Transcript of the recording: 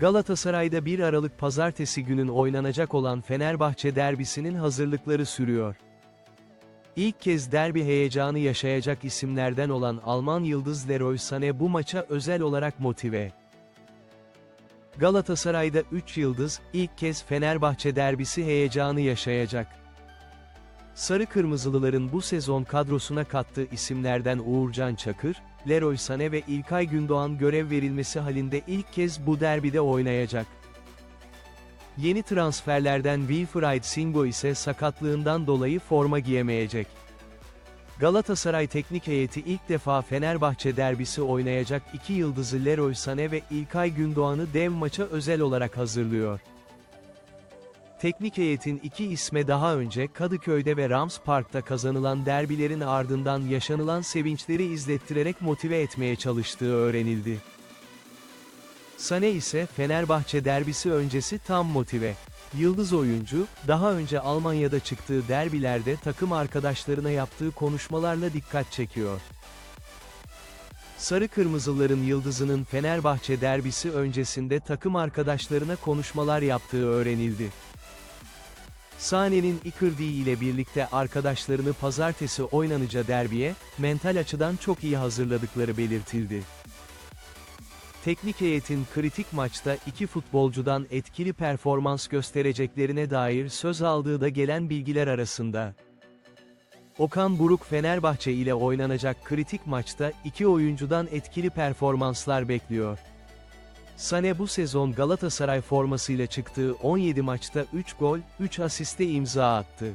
Galatasaray'da 1 Aralık pazartesi günün oynanacak olan Fenerbahçe derbisinin hazırlıkları sürüyor. İlk kez derbi heyecanı yaşayacak isimlerden olan Alman yıldız Leroy Sané bu maça özel olarak motive. Galatasaray'da 3 yıldız, ilk kez Fenerbahçe derbisi heyecanı yaşayacak. Sarı Kırmızılıların bu sezon kadrosuna kattığı isimlerden Uğurcan Çakır, Leroy Sané ve İlkay Gündoğan görev verilmesi halinde ilk kez bu derbide oynayacak. Yeni transferlerden Wilfried Singo ise sakatlığından dolayı forma giyemeyecek. Galatasaray teknik heyeti ilk defa Fenerbahçe derbisi oynayacak iki yıldızı Leroy Sané ve İlkay Gündoğan'ı dev maça özel olarak hazırlıyor. Teknik heyetin iki isme daha önce Kadıköy'de ve Rams Park'ta kazanılan derbilerin ardından yaşanılan sevinçleri izlettirerek motive etmeye çalıştığı öğrenildi. Sane ise Fenerbahçe derbisi öncesi tam motive. Yıldız oyuncu, daha önce Almanya'da çıktığı derbilerde takım arkadaşlarına yaptığı konuşmalarla dikkat çekiyor. Sarı Kırmızıların yıldızının Fenerbahçe derbisi öncesinde takım arkadaşlarına konuşmalar yaptığı öğrenildi. Sane'nin Icardi ile birlikte arkadaşlarını pazartesi oynanacağı derbiye, mental açıdan çok iyi hazırladıkları belirtildi. Teknik heyetin kritik maçta iki futbolcudan etkili performans göstereceklerine dair söz aldığı da gelen bilgiler arasında. Okan Buruk Fenerbahçe ile oynanacak kritik maçta iki oyuncudan etkili performanslar bekliyor. Sane bu sezon Galatasaray formasıyla çıktığı 17 maçta 3 gol, 3 asiste imza attı.